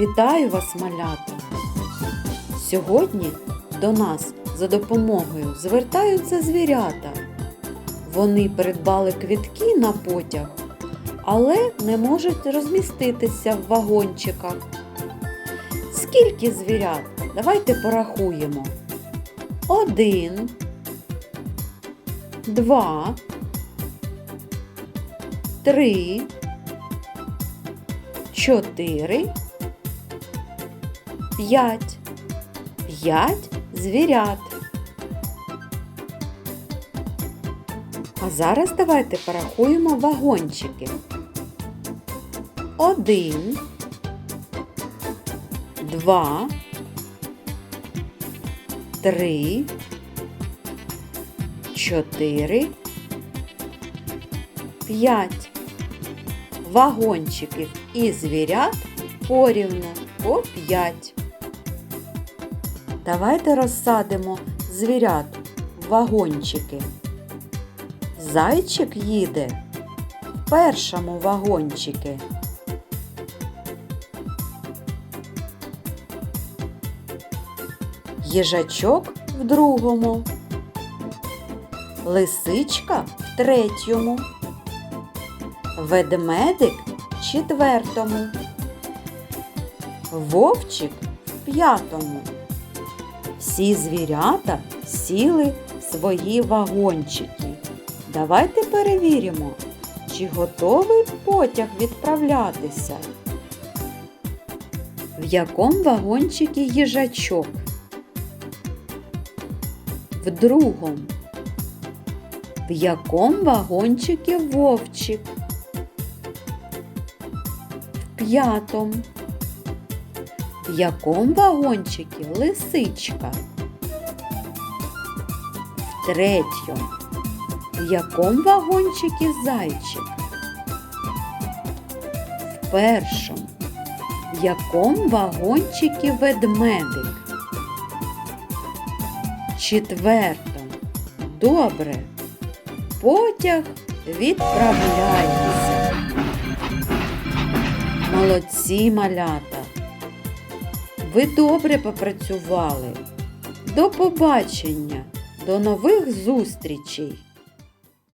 Вітаю вас, малята! Сьогодні до нас за допомогою звертаються звірята. Вони придбали квітки на потяг, але не можуть розміститися в вагончиках. Скільки звірят? Давайте порахуємо. Один, два, три, чотири, п'ять. П'ять звірят. А зараз давайте порахуємо вагончики. Один, два, три, чотири, п'ять. Вагончиків і звірят порівну по п'ять. Давайте розсадимо звірят в вагончики. Зайчик їде в першому вагончики. Їжачок в другому. Лисичка в третьому. Ведмедик в четвертому. Вовчик в п'ятому. Всі звірята сіли свої вагончики. Давайте перевіримо, чи готовий потяг відправлятися. В якому вагончикі їжачок? В другому. В якому вагончикі вовчик? В п'ятому. В якому вагончикі лисичка? В третьому. В якому вагончикі зайчик? В першому. В якому вагончикі ведмедик? В четвертому. Добре. Потяг відправляється. Молодці малята. Ви добре попрацювали. До побачення, до нових зустрічей!